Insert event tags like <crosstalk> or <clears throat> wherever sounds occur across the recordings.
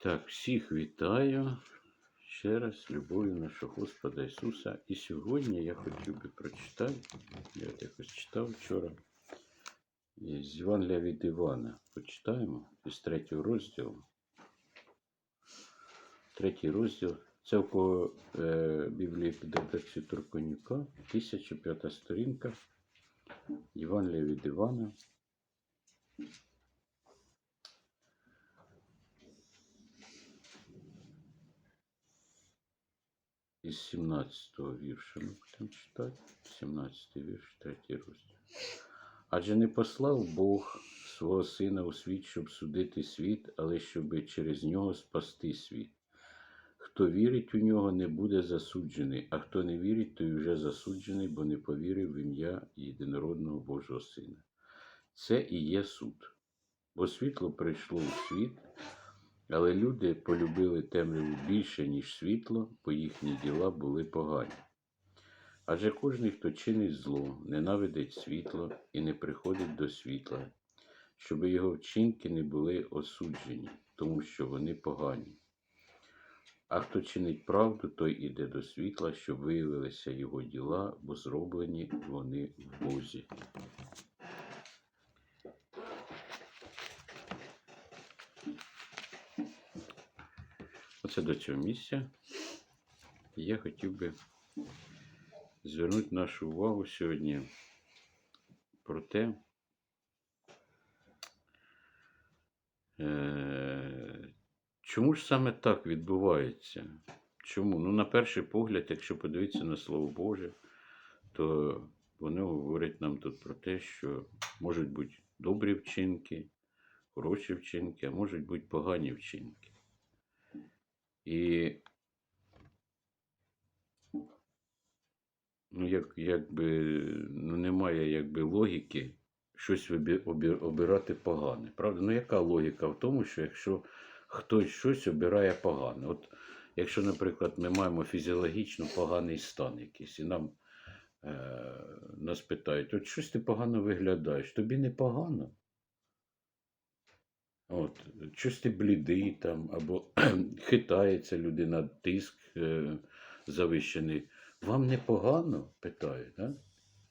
Так, всіх вітаю ще раз любов'ю нашого Господа Ісуса. І сьогодні я хотів би прочитати, я якось читав вчора, з Євангелія від Івана. Почитаємо із третього розділу. Третій розділ. Це в кого е, Біблії під редакцією Турконюка, 1005 сторінка. Євангелія від Івана. Із 17-го вірша ми будемо читати. 17 вірш, 3 розділ. Адже не послав Бог свого Сина у світ, щоб судити світ, але щоб через нього спасти світ. Хто вірить у нього, не буде засуджений, а хто не вірить, той вже засуджений, бо не повірив в ім'я єдинородного Божого Сина. Це і є суд. Бо світло прийшло у світ, але люди полюбили темряву більше, ніж світло, бо їхні діла були погані. Адже кожен, хто чинить зло, ненавидить світло і не приходить до світла, щоб його вчинки не були осуджені, тому що вони погані. А хто чинить правду, той іде до світла, щоб виявилися його діла, бо зроблені вони в Бозі. Оце до цього місця. Я хотів би звернути нашу увагу сьогодні про те, е, чому ж саме так відбувається? Чому? Ну, на перший погляд, якщо подивитися на Слово Боже, то воно говорить нам тут про те, що можуть бути добрі вчинки, хороші вчинки, а можуть бути погані вчинки. І ну, як, якби, ну, немає якби, логіки щось обирати погане. Правда? Ну, яка логіка в тому, що якщо хтось щось обирає погане? От якщо, наприклад, ми маємо фізіологічно поганий стан якийсь, і нам е, нас питають, от щось ти погано виглядаєш, тобі не погано? От, щось ти блідий там, або <clears throat> хитається людина, тиск е, завищений. Вам непогано? питають, да?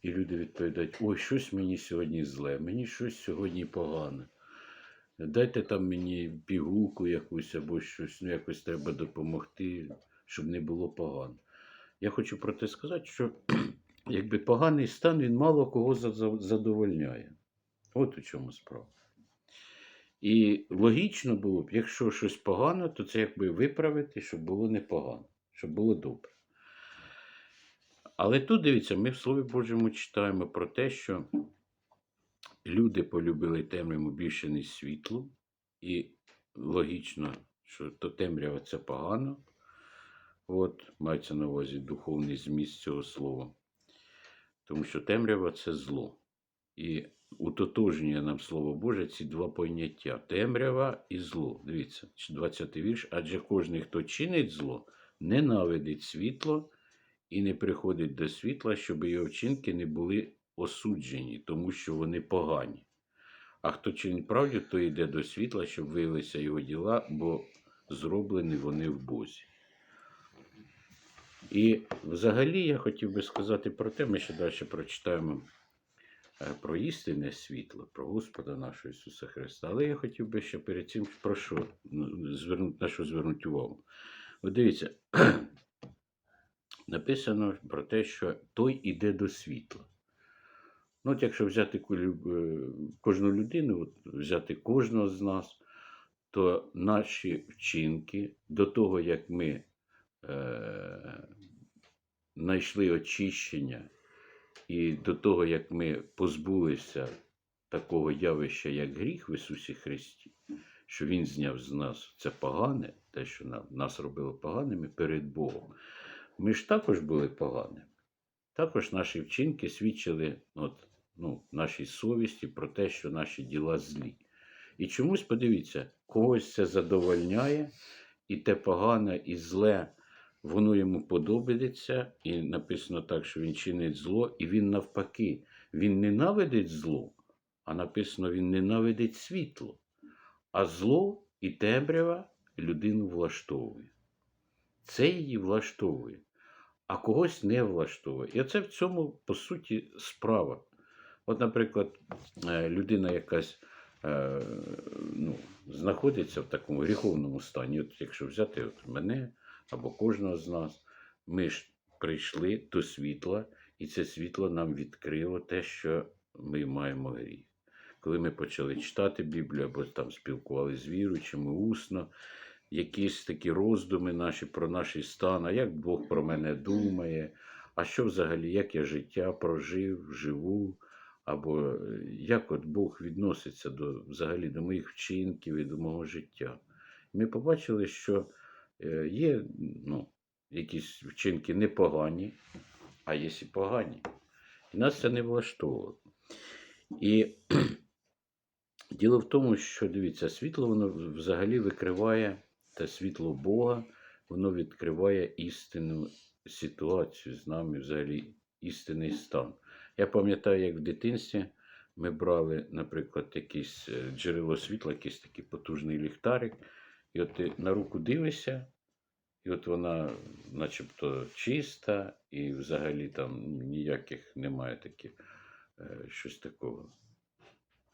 І люди відповідають: ой, щось мені сьогодні зле, мені щось сьогодні погано. Дайте там мені пігулку якусь або щось, ну якось треба допомогти, щоб не було погано. Я хочу про те сказати, що <clears throat> якби поганий стан він мало кого за- за- задовольняє. От у чому справа. І логічно було б, якщо щось погано, то це якби виправити, щоб було непогано, щоб було добре. Але тут дивіться, ми в Слові Божому читаємо про те, що люди полюбили темряву більше, ніж світло, і логічно, що то темрява це погано. От, мається на увазі духовний зміст цього слова. Тому що темрява це зло. І утотожнює нам Слово Боже ці два поняття темрява і зло. Дивіться, 20 вірш. Адже кожен, хто чинить зло, ненавидить світло і не приходить до світла, щоб його вчинки не були осуджені, тому що вони погані. А хто чинить правду, то йде до світла, щоб виявилися його діла, бо зроблені вони в Бозі. І взагалі я хотів би сказати про те, ми ще далі прочитаємо про істинне світло, про Господа нашого Ісуса Христа. Але я хотів би ще перед цим про що ну, звернути, на що звернути увагу. От дивіться, <clears throat> написано про те, що той іде до світла. Ну, от якщо взяти е, кожну людину, от взяти кожного з нас, то наші вчинки до того, як ми е, знайшли очищення, і до того, як ми позбулися такого явища, як гріх в Ісусі Христі, що Він зняв з нас це погане, те, що нас робило поганими перед Богом, ми ж також були поганими. Також наші вчинки свідчили от, ну, нашій совісті про те, що наші діла злі. І чомусь, подивіться, когось це задовольняє, і те погане і зле, воно йому подобається, і написано так, що він чинить зло, і він навпаки, він ненавидить зло, а написано, він ненавидить світло. А зло і темрява людину влаштовує. Це її влаштовує, а когось не влаштовує. І оце в цьому, по суті, справа. От, наприклад, е, людина якась е, ну, знаходиться в такому гріховному стані. От якщо взяти от мене або кожного з нас, ми ж прийшли до світла, і це світло нам відкрило те, що ми маємо гріх. Коли ми почали читати Біблію або там спілкувалися з віруючими усно, якісь такі роздуми наші про наш стан, а як Бог про мене думає, а що взагалі, як я життя прожив, живу, або е, як от Бог відноситься до, взагалі до моїх вчинків і до мого життя. Ми побачили, що є ну, якісь вчинки непогані, а є і погані. І нас це не влаштовувало. І <clears throat> діло в тому, що дивіться, світло воно взагалі викриває те світло Бога, воно відкриває істинну ситуацію з нами, взагалі істинний стан. Я пам'ятаю, як в дитинстві ми брали, наприклад, якесь е, джерело світла, якийсь такий потужний ліхтарик, і от ти на руку дивишся, і от вона начебто чиста, і взагалі там ніяких немає таких е, щось такого,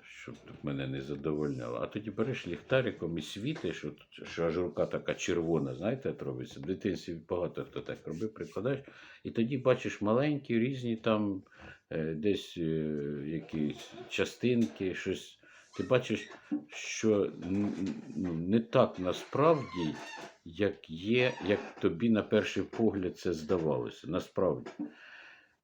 щоб мене не задовольняло. А тоді береш ліхтариком і світиш, от, що аж рука така червона, знаєте, от робиться. В дитинстві багато хто так робив, прикладаєш, і тоді бачиш маленькі, різні там е, десь е, якісь частинки, щось. Ти бачиш, що ну, не так насправді, як є, як тобі на перший погляд це здавалося. Насправді.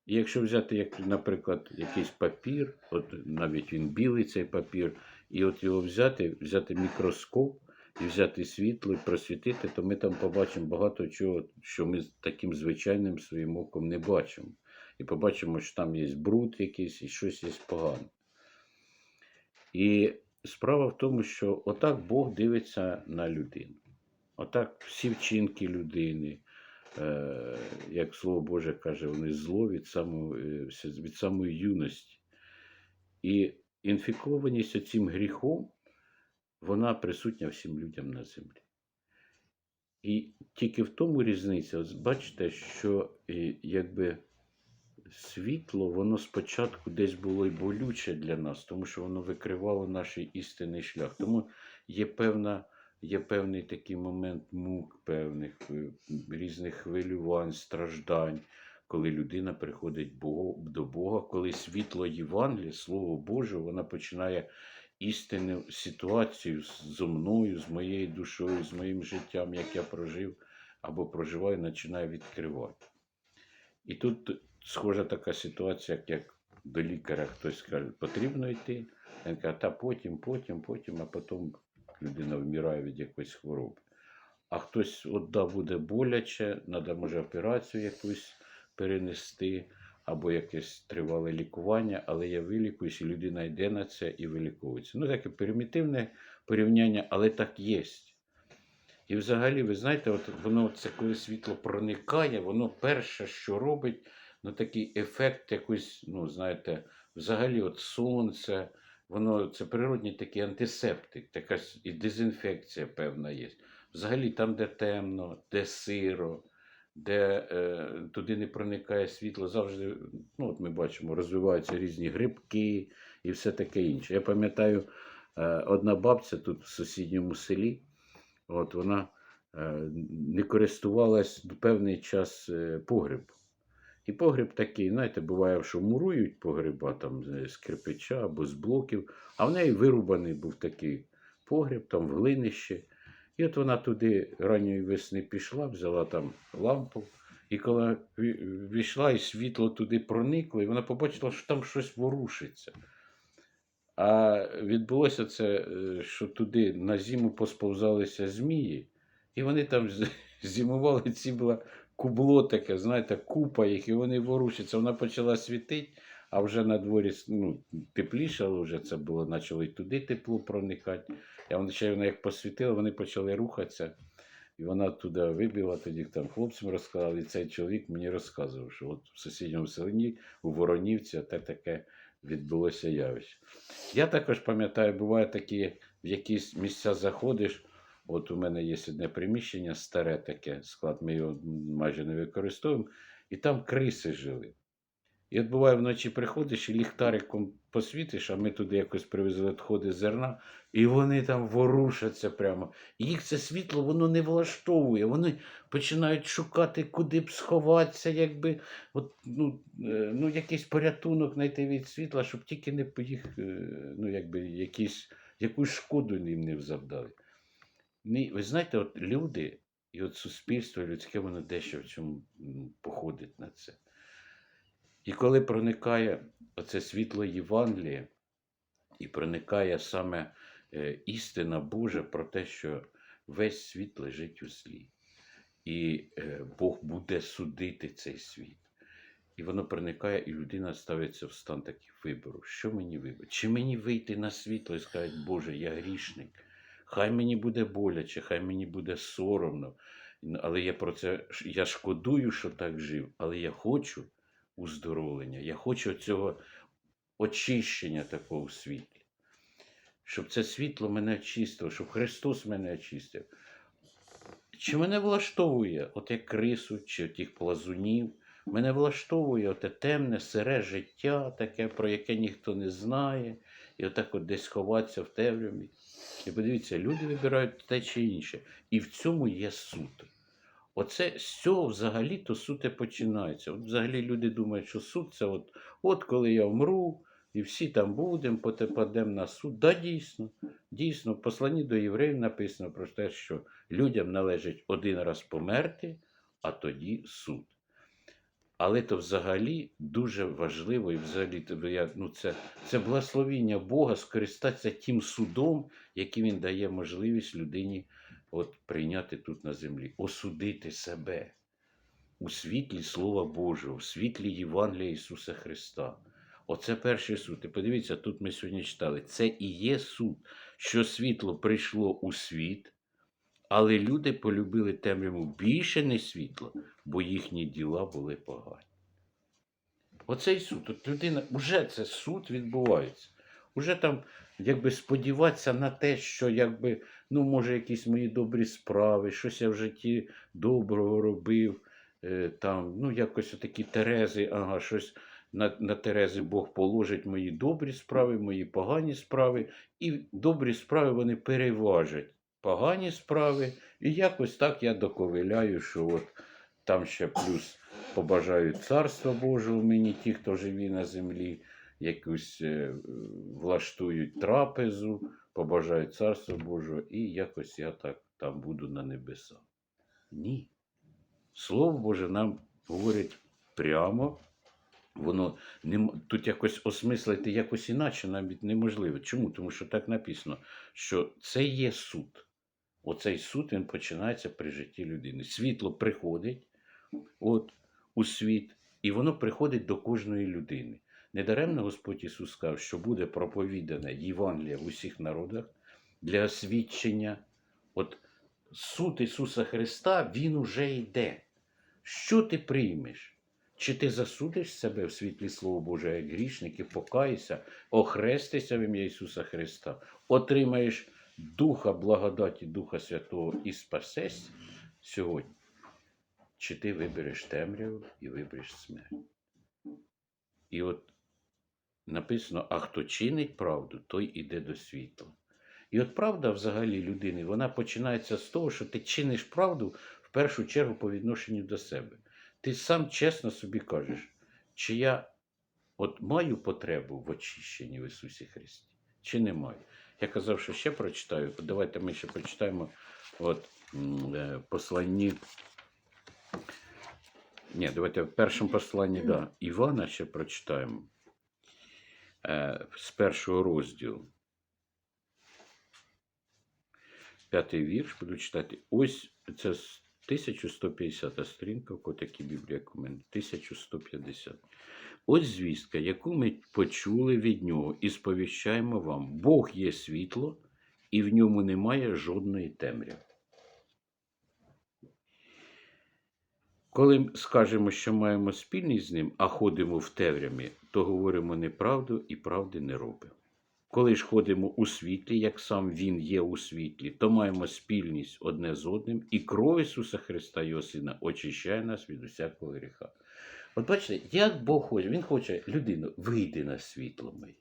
І якщо взяти, як, наприклад, якийсь папір, от навіть він білий цей папір, і от його взяти, взяти мікроскоп і взяти світло і просвітити, то ми там побачимо багато чого, що ми таким звичайним своїм оком не бачимо. І побачимо, що там є бруд якийсь і щось є погане. І справа в тому, що отак Бог дивиться на людину. Отак всі вчинки людини, е, як Слово Боже каже, вони зло від самого, е, від самої юності. І інфікованість цим гріхом, вона присутня всім людям на землі. І тільки в тому різниця, от бачите, що е, якби світло, воно спочатку десь було й болюче для нас, тому що воно викривало наш істинний шлях. Тому є певна, є певний такий момент мук, певних е, різних хвилювань, страждань, коли людина приходить до Бога, коли світло Євангелія, Слово Боже, вона починає істинну ситуацію зо мною, з моєю душою, з моїм життям, як я прожив або проживаю, починає відкривати. І тут схожа така ситуація, як, до лікаря хтось каже, потрібно йти. Він каже, та потім, потім, потім, а потім людина вмирає від якоїсь хвороби. А хтось от да, буде боляче, треба може операцію якусь перенести, або якесь тривале лікування, але я вилікуюсь, і людина йде на це і виліковується. Ну, таке примітивне порівняння, але так є. І взагалі, ви знаєте, от воно це коли світло проникає, воно перше, що робить, ну такий ефект якийсь, ну, знаєте, взагалі, от сонце, воно це природній такий антисептик, така і дезінфекція певна є. Взагалі, там, де темно, де сиро, де е, туди не проникає світло, завжди, ну, от ми бачимо, розвиваються різні грибки і все таке інше. Я пам'ятаю, е, одна бабця тут в сусідньому селі. От вона е, не користувалась певний час е, погребом. І погреб такий, знаєте, буває, що мурують погреба там з кирпича або з блоків, а в неї вирубаний був такий погреб, там в глинище. І от вона туди ранньої весни пішла, взяла там лампу, і коли війшла, і світло туди проникло, і вона побачила, що там щось ворушиться. А відбулося це, е, що туди на зиму посповзалися змії, і вони там <laughs> зимували, ці була кубло таке, знаєте, купа їх, і вони ворушаться. Вона почала світити, а вже на дворі ну, теплішало, вже це було, почало і туди тепло проникати. А вони ще вона як посвітила, вони почали рухатися. І вона туди вибігла, тоді там хлопцям розказали, і цей чоловік мені розказував, що от в сусідньому селі у Воронівці те таке відбулося явище. Я також пам'ятаю, буває такі, в якісь місця заходиш, От у мене є одне приміщення, старе таке склад, ми його майже не використовуємо, і там криси жили. І от буває, вночі приходиш і ліхтариком посвітиш, а ми туди якось привезли відходи зерна, і вони там ворушаться прямо. Їх це світло воно не влаштовує. Вони починають шукати, куди б сховатися, якби от, ну, е, ну, якийсь порятунок знайти від світла, щоб тільки не їх, е, ну, якби, якісь, якусь шкоду їм не завдали. Ні, ви знаєте, от люди і от суспільство людське, воно дещо в цьому походить на це. І коли проникає оце світло Євангелія, і проникає саме е, істина Божа про те, що весь світ лежить у злі, і е, Бог буде судити цей світ. І воно проникає, і людина ставиться в стан такий вибору. Що мені вибрати? Чи мені вийти на світло і сказати, Боже, я грішник? Хай мені буде боляче, хай мені буде соромно. Але я про це я шкодую, що так жив, але я хочу уздоровлення, я хочу цього очищення такого світлі. Щоб це світло мене очистило, щоб Христос мене очистив. Чи мене влаштовує оте крису, чи тих плазунів? Мене влаштовує оте темне, сире життя, таке, про яке ніхто не знає, і отак от десь ховатися в темряві. І подивіться, люди вибирають те чи інше. І в цьому є суд. Оце з цього взагалі-то суд і починається. От взагалі люди думають, що суд це от, от коли я вмру, і всі там будемо, потепадемо на суд. Да, дійсно, дійсно, в посланні до євреїв написано про те, що людям належить один раз померти, а тоді суд. Але то взагалі дуже важливо, і взагалі ну, це, це благословіння Бога скористатися тим судом, який Він дає можливість людині от, прийняти тут на землі, осудити себе у світлі Слова Божого, у світлі Євангелія Ісуса Христа. Оце перший суд. І подивіться, тут ми сьогодні читали. Це і є суд, що світло прийшло у світ, але люди полюбили темряву більше не світло, бо їхні діла були погані. Оцей суд. От людина, вже це суд відбувається. Уже там, якби сподіватися на те, що якби, ну, може, якісь мої добрі справи, щось я в житті доброго робив, е, там, ну, якось отакі Терези, ага, щось на, на Терези Бог положить мої добрі справи, мої погані справи, і добрі справи вони переважать погані справи. І якось так я доковиляю, що от там ще плюс побажають царства Божого мені, ті, хто живі на землі, якусь е, влаштують трапезу, побажають царства Божого, і якось я так там буду на небесах. Ні. Слово Боже нам говорить прямо. Воно не тут якось осмислити якось іначе навіть неможливо. Чому? Тому що так написано, що це є суд. Оцей суд він починається при житті людини. Світло приходить от, у світ, і воно приходить до кожної людини. Недаремно Господь Ісус сказав, що буде проповідане Євангелія в усіх народах для освідчення. От суд Ісуса Христа, Він уже йде. Що ти приймеш? Чи ти засудиш себе в світлі Слова Божого як грішник і покаєшся, охрестися в ім'я Ісуса Христа, отримаєш Духа благодаті, Духа Святого і спасешся сьогодні? Чи ти вибереш темряву і вибереш смерть? І от написано: а хто чинить правду, той іде до світла. І от правда взагалі людини, вона починається з того, що ти чиниш правду в першу чергу по відношенню до себе. Ти сам чесно собі кажеш, чи я от маю потребу в очищенні в Ісусі Христі, чи не маю. Я казав, що ще прочитаю. Давайте ми ще прочитаємо от, е, посланні. Ні, давайте в першому посланні да, Івана ще прочитаємо е, з першого розділу. П'ятий вірш буду читати. Ось це з 1150 сторінка, в котакі Біблія, як у мене, 1150. Ось звістка, яку ми почули від нього і сповіщаємо вам. Бог є світло, і в ньому немає жодної темряви. Коли скажемо, що маємо спільність з ним, а ходимо в темряві, то говоримо неправду і правди не робимо. Коли ж ходимо у світлі, як сам Він є у світлі, то маємо спільність одне з одним, і кров Ісуса Христа, Його Сина, очищає нас від усякого гріха. От бачите, як Бог хоче, Він хоче, людину, вийди на світло моє.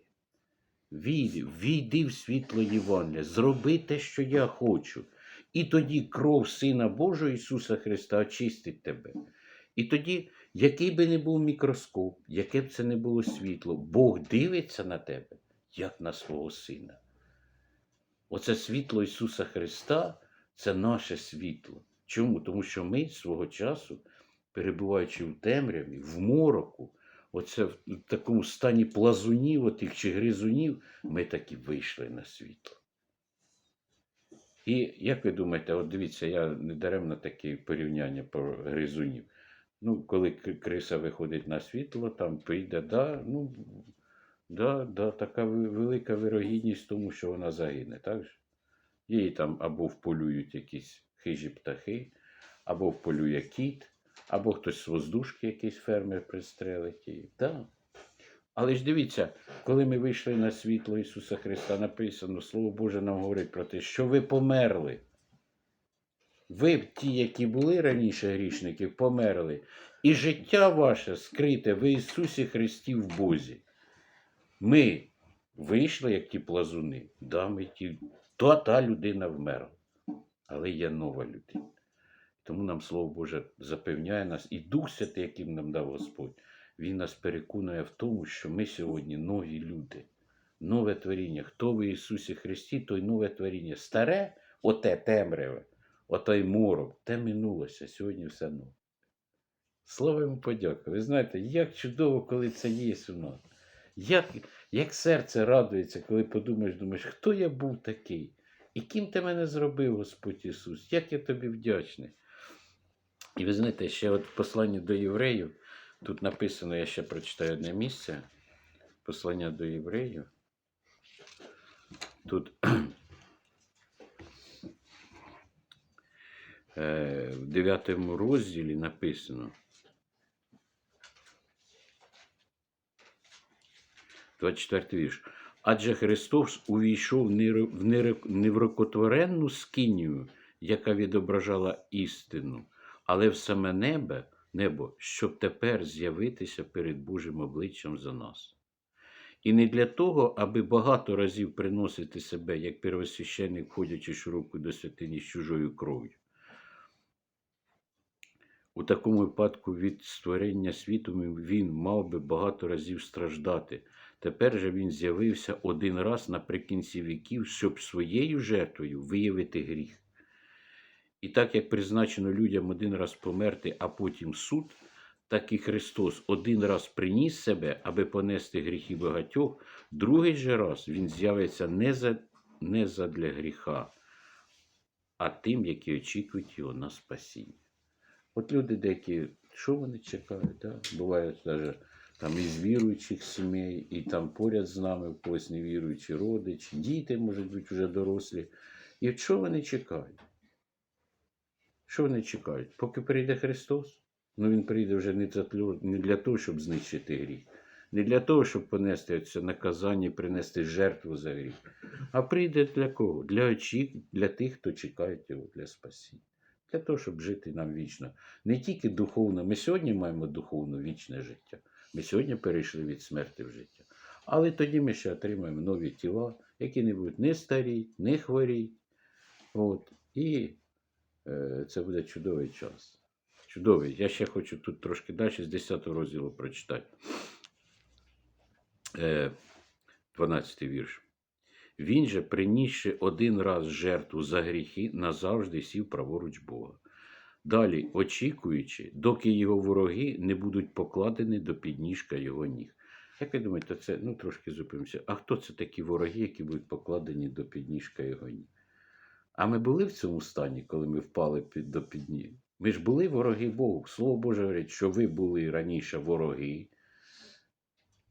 Війди, війди в світло Євангелія, зроби те, що я хочу. І тоді кров Сина Божого Ісуса Христа очистить тебе. І тоді, який би не був мікроскоп, яке б це не було світло, Бог дивиться на тебе, як на свого сина. Оце світло Ісуса Христа це наше світло. Чому? Тому що ми свого часу, перебуваючи в темряві, в мороку, оце в такому стані плазунів, отих чи гризунів, ми таки вийшли на світло. І як ви думаєте, от дивіться, я не даремно таке порівняння про гризунів. Ну, коли криса виходить на світло, там прийде, да, ну, да, да, така велика вирогідність тому, що вона загине, так же? Її там або вполюють якісь хижі птахи, або вполює кіт, або хтось з воздушки, якийсь фермер пристрелить її. Да. Але ж дивіться, коли ми вийшли на світло Ісуса Христа, написано, Слово Боже нам говорить про те, що ви померли. Ви, ті, які були раніше грішники, померли. І життя ваше скрите в Ісусі Христі в Бозі. Ми вийшли, як ті плазуни. Да, ми ті, то та людина вмерла. Але є нова людина. Тому нам Слово Боже запевняє нас, і Дух Святий, яким нам дав Господь, Він нас переконує в тому, що ми сьогодні нові люди, нове творіння. Хто в Ісусі Христі, той нове творіння. Старе, оте темряве, отой морок, те минулося, сьогодні все нове. Слава йому подяка. Ви знаєте, як чудово, коли це є у нас. Як, як серце радується, коли подумаєш, думаєш, хто я був такий? І ким ти мене зробив, Господь Ісус? Як я тобі вдячний. І ви знаєте, ще от в посланні до євреїв, тут написано, я ще прочитаю одне місце. Послання до євреїв. Тут е, в 9 розділі написано. 24 вірш. Адже Христос увійшов в неврокотворенну скинію, яка відображала істину, але в саме небо, небо, щоб тепер з'явитися перед Божим обличчям за нас. І не для того, аби багато разів приносити себе, як первосвященник, входячи широко до святині з чужою кров'ю. У такому випадку від створення світу він мав би багато разів страждати. Тепер же він з'явився один раз наприкінці віків, щоб своєю жертвою виявити гріх. І так як призначено людям один раз померти, а потім суд, так і Христос один раз приніс себе, аби понести гріхи багатьох, другий же раз він з'явиться не, за, не задля гріха, а тим, які очікують його на спасіння. От люди деякі, що вони чекають? Да? Бувають навіть там із віруючих сімей, і там поряд з нами в когось невіруючі родичі, діти можуть бути вже дорослі. І що вони чекають? Що вони чекають? Поки прийде Христос? Ну Він прийде вже не для, того, щоб знищити гріх, не для того, щоб понести це наказання, принести жертву за гріх. А прийде для кого? Для очік, для тих, хто чекає його для спасіння. Для того, щоб жити нам вічно. Не тільки духовно. Ми сьогодні маємо духовно вічне життя. Ми сьогодні перейшли від смерті в життя. Але тоді ми ще отримаємо нові тіла, які не будуть не старі, не хворі. От. І це буде чудовий час. Чудовий. Я ще хочу тут трошки далі з 10 розділу прочитати. Е, 12 вірш. Він же, принісши один раз жертву за гріхи, назавжди сів праворуч Бога. Далі, очікуючи, доки його вороги не будуть покладені до підніжка його ніг. Як ви думаєте, це ну трошки зупинимося. А хто це такі вороги, які будуть покладені до підніжка його ніг? А ми були в цьому стані, коли ми впали під, до підніг? Ми ж були вороги Богу. Слово Боже говорить, що ви були раніше вороги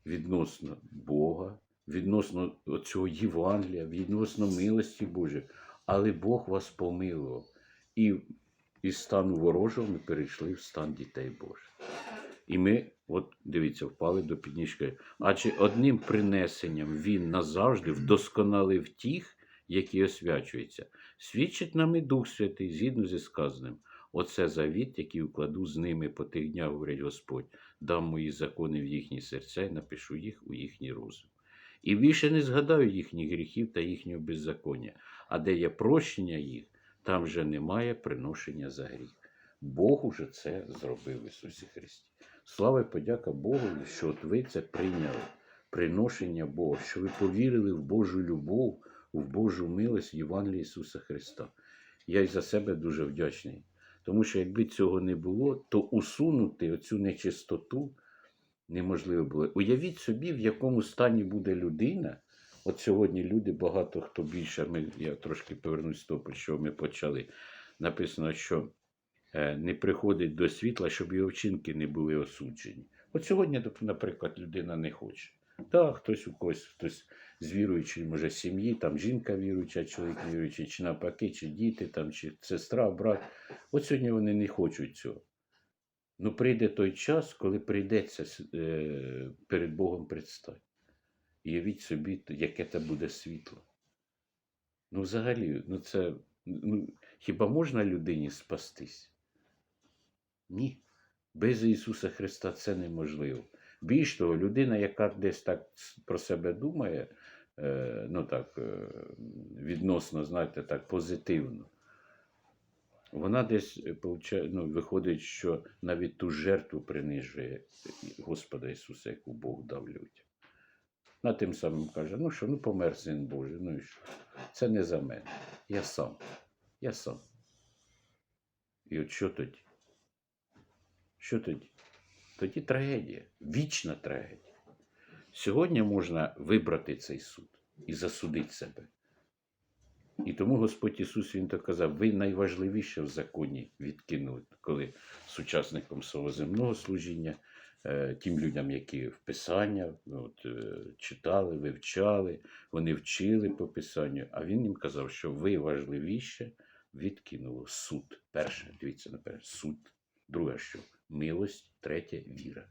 відносно Бога, відносно цього Євангелія, відносно милості Божої. Але Бог вас помилував. І із стану ворожого ми перейшли в стан дітей Божих. І ми, от дивіться, впали до підніжки. Адже одним принесенням він назавжди вдосконалив тих, які освячуються. Свідчить нам і Дух Святий, згідно зі сказаним. Оце завіт, який укладу з ними по тих днях, говорить Господь, дам мої закони в їхні серця і напишу їх у їхній розум. І більше не згадаю їхніх гріхів та їхнього беззаконня, а де є прощення їх, там вже немає приношення за гріх. Бог уже це зробив в Ісусі Христі. Слава і подяка Богу, що от ви це прийняли. Приношення Бога, що ви повірили в Божу любов, в Божу милость в Євангелії Ісуса Христа. Я й за себе дуже вдячний. Тому що якби цього не було, то усунути оцю нечистоту неможливо було. Уявіть собі, в якому стані буде людина. От сьогодні люди, багато хто більше, ми, я трошки повернусь до того, що ми почали. Написано, що е, не приходить до світла, щоб його вчинки не були осуджені. От сьогодні, наприклад, людина не хоче. Так, хтось у когось, хтось з віруючої, може, сім'ї, там жінка віруюча, чоловік віруючий, чи навпаки, чи діти, там, чи сестра, брат. От сьогодні вони не хочуть цього. Ну, прийде той час, коли прийдеться е, перед Богом предстати. Уявіть собі, яке це буде світло. Ну, взагалі, ну це. Ну, хіба можна людині спастись? Ні. Без Ісуса Христа це неможливо. Більш того, людина, яка десь так про себе думає, е, ну так, е, відносно, знаєте, так, позитивно, вона десь е, ну, виходить, що навіть ту жертву принижує Господа Ісуса, яку Бог дав людям. На тим самим каже, ну що, ну помер син Божий, ну і що? Це не за мене. Я сам. Я сам. І от що тоді? Що тоді? Тоді трагедія, вічна трагедія. Сьогодні можна вибрати цей суд і засудити себе. І тому Господь Ісус Він так казав: ви найважливіше в законі відкинули, коли сучасником свого земного служіння, е, тим людям, які в Писання от, е, читали, вивчали, вони вчили по Писанню, а Він їм казав, що ви важливіше відкинули суд. Перше, дивіться наперед, суд. Друге, що милость, третє віра.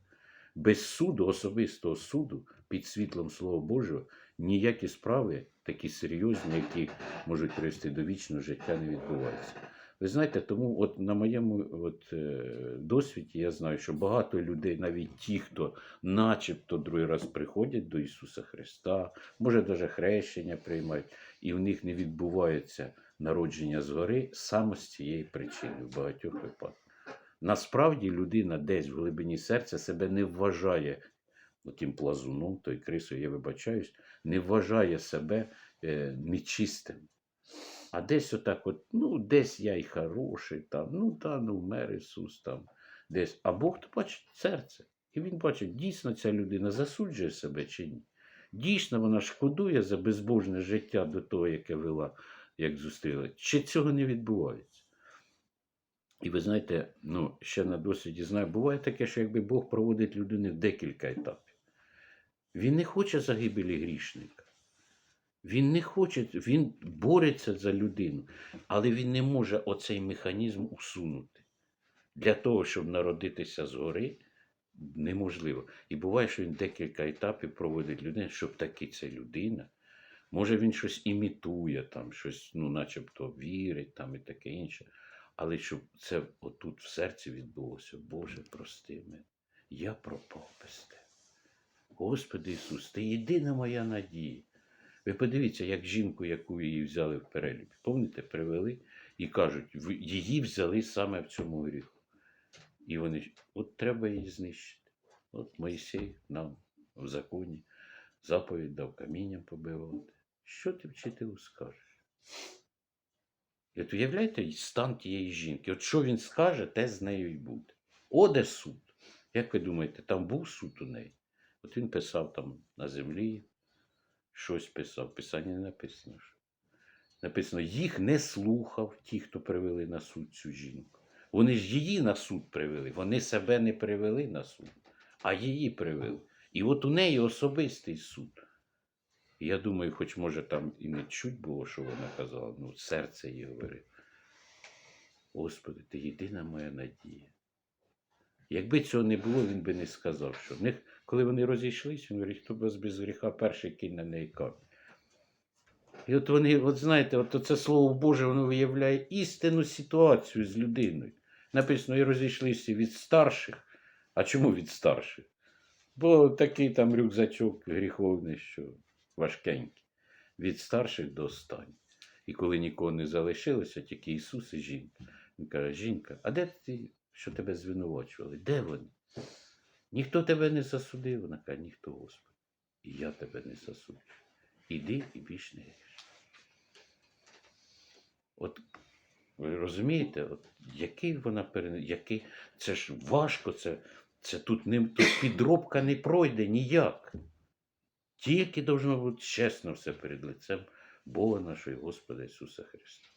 Без суду, особистого суду, під світлом Слова Божого, ніякі справи, такі серйозні, які можуть привести до вічного життя, не відбуваються. Ви знаєте, тому от на моєму от, е, досвіді я знаю, що багато людей, навіть ті, хто начебто другий раз приходять до Ісуса Христа, може навіть хрещення приймають, і в них не відбувається народження згори саме з цієї причини в багатьох випадках. Насправді людина десь в глибині серця себе не вважає тим плазуном, той крисою, я вибачаюсь, не вважає себе е, нечистим. А десь отак, от, ну, десь я й хороший, там, ну та ну вмер Ісус там, десь. А Бог то бачить серце. І він бачить, дійсно ця людина засуджує себе чи ні. Дійсно, вона шкодує за безбожне життя до того, яке вела, як зустріла. Чи цього не відбувається? І ви знаєте, ну, ще на досвіді знаю, буває таке, що якби Бог проводить людини в декілька етапів. Він не хоче загибелі грішника. Він не хоче, він бореться за людину, але він не може оцей механізм усунути. Для того, щоб народитися згори, неможливо. І буває, що він декілька етапів проводить людину, щоб таки ця людина. Може, він щось імітує, там, щось, ну, начебто вірить там, і таке інше. Але щоб це отут в серці відбулося, Боже, прости мене, я пропав без тебе. Господи Ісус, ти єдина моя надія. Ви подивіться, як жінку, яку її взяли в перелюбі. Пам'ятаєте, привели і кажуть, її взяли саме в цьому гріху. І вони, от треба її знищити. От Моїсей нам в законі заповідь дав камінням побивати. Що ти вчителю скажеш? От уявляєте стан тієї жінки. От що він скаже, те з нею й буде. Оде суд. Як ви думаєте, там був суд у неї? От він писав там на землі, щось писав, писання не написано. Написано, їх не слухав ті, хто привели на суд цю жінку. Вони ж її на суд привели, вони себе не привели на суд, а її привели. І от у неї особистий суд. Я думаю, хоч може там і не чуть було, що вона казала, ну серце їй говорить. Господи, ти єдина моя надія. Якби цього не було, він би не сказав, що в них, коли вони розійшлися, він говорить, хто без, без гріха перший кинь на неї камінь. І от вони, от знаєте, от це слово Боже, воно виявляє істинну ситуацію з людиною. Написано, і розійшлися від старших. А чому від старших? Бо такий там рюкзачок гріховний, що важкенький. Від старших до останніх. І коли нікого не залишилося, тільки Ісус і жінка. Він каже, жінка, а де ти, що тебе звинувачували? Де вони? Ніхто тебе не засудив, вона каже, ніхто, Господи. І я тебе не засуджую. Іди і більш не гріш. От ви розумієте, от який вона пере... який... Це ж важко, це, це тут, не... тут підробка не пройде ніяк. Тільки должно бути чесно все перед лицем Бога нашого Господа Ісуса Христа.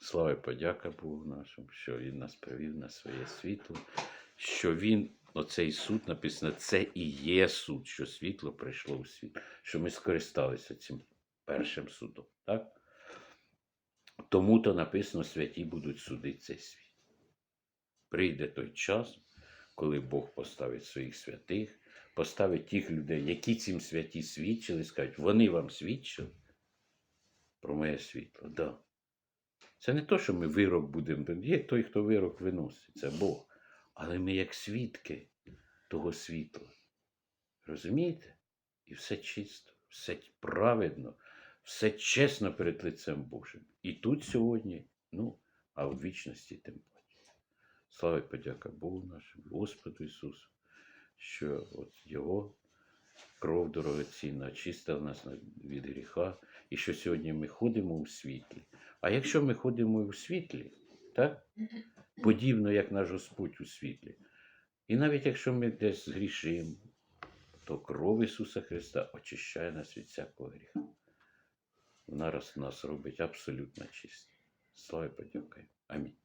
Слава і подяка Богу нашому, що Він нас привів на своє світло, що Він, оцей суд написано, це і є суд, що світло прийшло у світ, що ми скористалися цим першим судом. Так? Тому то написано, святі будуть судити цей світ. Прийде той час, коли Бог поставить своїх святих, поставить тих людей, які цим святі свідчили, скажуть, вони вам свідчили про моє світло. Да. Це не то, що ми вирок будемо. Є той, хто вирок виносить, це Бог. Але ми як свідки того світла. Розумієте? І все чисто, все праведно, все чесно перед лицем Божим. І тут сьогодні, ну, а в вічності тим паче. Слава і подяка Богу нашому, Господу Ісусу, що от його кров дорогоцінна, чиста в нас від гріха, і що сьогодні ми ходимо у світлі. А якщо ми ходимо у світлі, так? подібно як наш Господь у світлі, і навіть якщо ми десь грішимо, то кров Ісуса Христа очищає нас від всякого гріха. Вона нас робить абсолютно чистим. Слава подякуємо. Амінь.